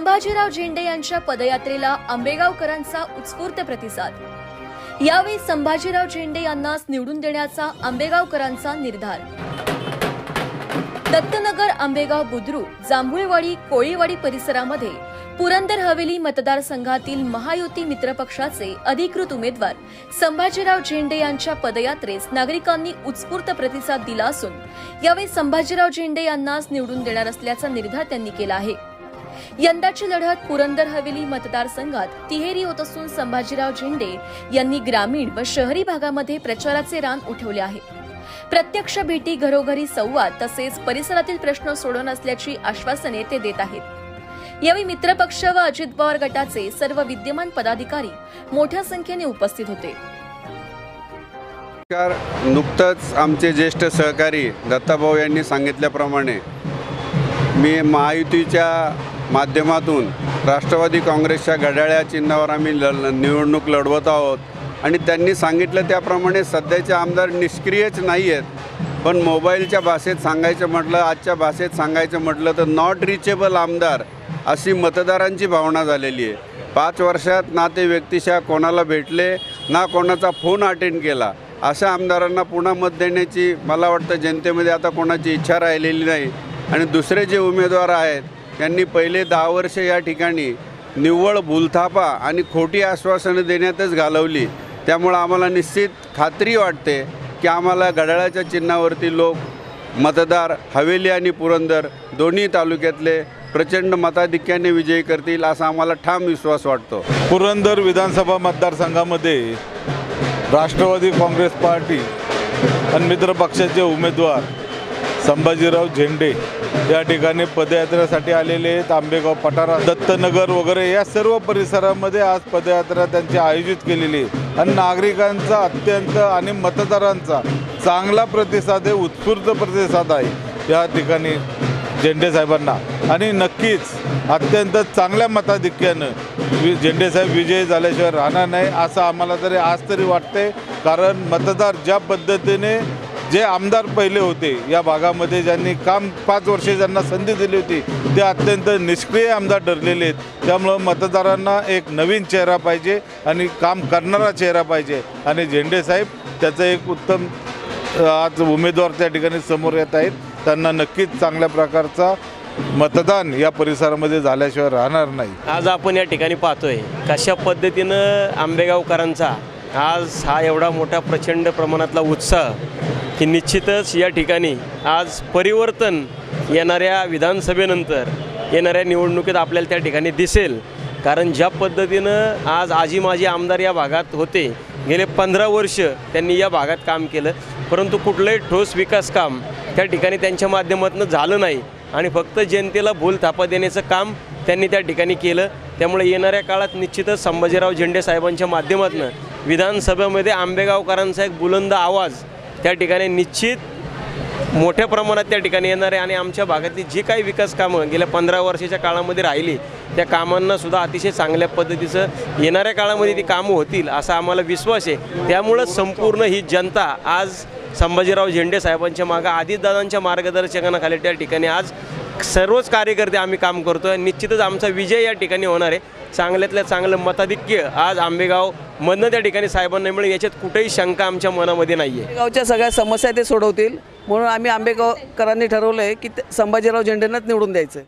संभाजीराव झेंडे यांच्या पदयात्रेला आंबेगावकरांचा उत्स्फूर्त प्रतिसाद. यावेळी संभाजीराव झेंडे यांनाच निवडून देण्याचा आंबेगावकरांचा निर्धार. दत्तनगर आंबेगाव बुद्रुक जांभुळवाडी कोळीवाडी परिसरामध्ये पुरंदर हवेली मतदारसंघातील महायुती मित्रपक्षाचे अधिकृत उमेदवार संभाजीराव झेंडे यांच्या पदयात्रेस नागरिकांनी उत्स्फूर्त प्रतिसाद दिला असून यावेळी संभाजीराव झेंडे यांनाच निवडून देणार असल्याचा निर्धार त्यांनी केला आहे. यंदाची लढत पुरंदर हवेली मतदारसंघात तिहेरी होत असून संभाजीराव झेंडे यांनी ग्रामीण व शहरी भागामध्ये प्रचाराचे रान उठवले आहे प्रत्यक्ष भेटी घरोघरी संवाद तसेच परिसरातील प्रश्न सोडवून असल्याची आश्वासने ते देत आहेत. यावेळी मित्रपक्ष व अजित पवार गटाचे सर्व विद्यमान पदाधिकारी मोठ्या संख्येने उपस्थित होते. नुकतंच आमचे ज्येष्ठ सहकारी दत्ताभाऊ यांनी सांगितल्याप्रमाणे मी महायुतीच्या माध्यमातून राष्ट्रवादी काँग्रेसच्या घड्याळ्या चिन्हावर आम्ही ल निवडणूक लढवत आहोत. आणि त्यांनी सांगितलं त्याप्रमाणे सध्याचे आमदार निष्क्रियच नाही आहेत. पण मोबाईलच्या भाषेत सांगायचं म्हटलं आजच्या भाषेत सांगायचं म्हटलं तर नॉट रिचेबल आमदार अशी मतदारांची भावना झालेली आहे. पाच वर्षात ना ते व्यक्तिशा कोणाला भेटले ना कोणाचा फोन अटेंड केला. अशा आमदारांना पुन्हा मत देण्याची मला वाटतं जनतेमध्ये आता कोणाची इच्छा राहिलेली नाही. आणि दुसरे जे उमेदवार आहेत त्यांनी पहिले दहा वर्ष या ठिकाणी निव्वळ भूलथापा आणि खोटी आश्वासनं देण्यातच घालवली. त्यामुळं आम्हाला निश्चित खात्री वाटते की आम्हाला घड्याळाच्या चिन्हावरती लोक मतदार हवेली आणि पुरंदर दोन्ही तालुक्यातले प्रचंड मताधिक्याने विजयी करतील असा आम्हाला ठाम विश्वास वाटतो. पुरंदर विधानसभा मतदारसंघामध्ये राष्ट्रवादी काँग्रेस पार्टी आणि मित्र पक्षाचे उमेदवार संभाजीराव झेंडे या ठिकाणी पदयात्रेसाठी आलेले आहेत. आंबेगाव पठारा दत्तनगर वगैरे या सर्व परिसरामध्ये आज पदयात्रा त्यांची आयोजित केलेली आहे. आणि नागरिकांचा अत्यंत आणि मतदारांचा चांगला प्रतिसाद आहे उत्स्फूर्त प्रतिसाद आहे या ठिकाणी झेंडे साहेबांना. आणि नक्कीच अत्यंत चांगल्या मताधिक्यानं वि झेंडेसाहेब विजयी झाल्याशिवाय राहणार नाही असं आम्हाला तरी आज तरी वाटते कारण मतदार ज्या पद्धतीने जे आमदार पहिले होते या भागामध्ये ज्यांनी काम पाच वर्षे ज्यांना संधी दिली होती ते अत्यंत निष्क्रिय आमदार ठरलेले आहेत. त्यामुळं मतदारांना एक नवीन चेहरा पाहिजे आणि काम करणारा चेहरा पाहिजे. आणि झेंडेसाहेब त्याचं एक उत्तम आज उमेदवार त्या ठिकाणी समोर येत आहेत. त्यांना नक्कीच चांगल्या प्रकारचा मतदान या परिसरामध्ये झाल्याशिवाय राहणार नाही. आज आपण या ठिकाणी पाहतोय कशा पद्धतीनं आंबेगावकरांचा आज हा एवढा मोठा प्रचंड प्रमाणातला उत्साह की निश्चितच या ठिकाणी आज परिवर्तन येणाऱ्या विधानसभेनंतर येणाऱ्या निवडणुकीत आपल्याला त्या ठिकाणी दिसेल. कारण ज्या पद्धतीनं आज आजी माजी आमदार या भागात होते गेले पंधरा वर्ष त्यांनी या भागात काम केलं. परंतु कुठलंही ठोस विकास काम त्या ठिकाणी त्यांच्या माध्यमातून झालं नाही. आणि फक्त जनतेला भूल थापा देण्याचं काम त्यांनी त्या ठिकाणी केलं. त्यामुळे येणाऱ्या काळात निश्चितच संभाजीराव झेंडे साहेबांच्या माध्यमातून विधानसभेमध्ये आंबेगावकरांचा एक बुलंद आवाज त्या ठिकाणी निश्चित मोठ्या प्रमाणात त्या ठिकाणी येणार आहे. आणि आमच्या भागातली जी काही विकास कामं गेल्या पंधरा वर्षाच्या काळामध्ये राहिली त्या कामांनासुद्धा अतिशय चांगल्या पद्धतीचं येणाऱ्या काळामध्ये ती कामं होतील असा आम्हाला विश्वास आहे. त्यामुळं संपूर्ण ही जनता आज संभाजीराव झेंडे साहेबांच्या मागं आदितदादांच्या मार्गदर्शनाखाली त्या ठिकाणी आज सर्वच कार्यकर्ते आम्ही काम करतो आहे निश्चितच आमचा विजय या ठिकाणी होणार आहे. चांगल्यातल्या चांगलं मताधिक्य आज आंबेगाव मधनं त्या ठिकाणी साहेबांना मिळेल. याच्यात कुठेही शंका आमच्या मनामध्ये नाही आहे गावच्या सगळ्या समस्या ते सोडवतील. म्हणून आम्ही आंबेगावकरांनी ठरवलं आहे की ते संभाजीराव झेंडेंनाच निवडून द्यायचं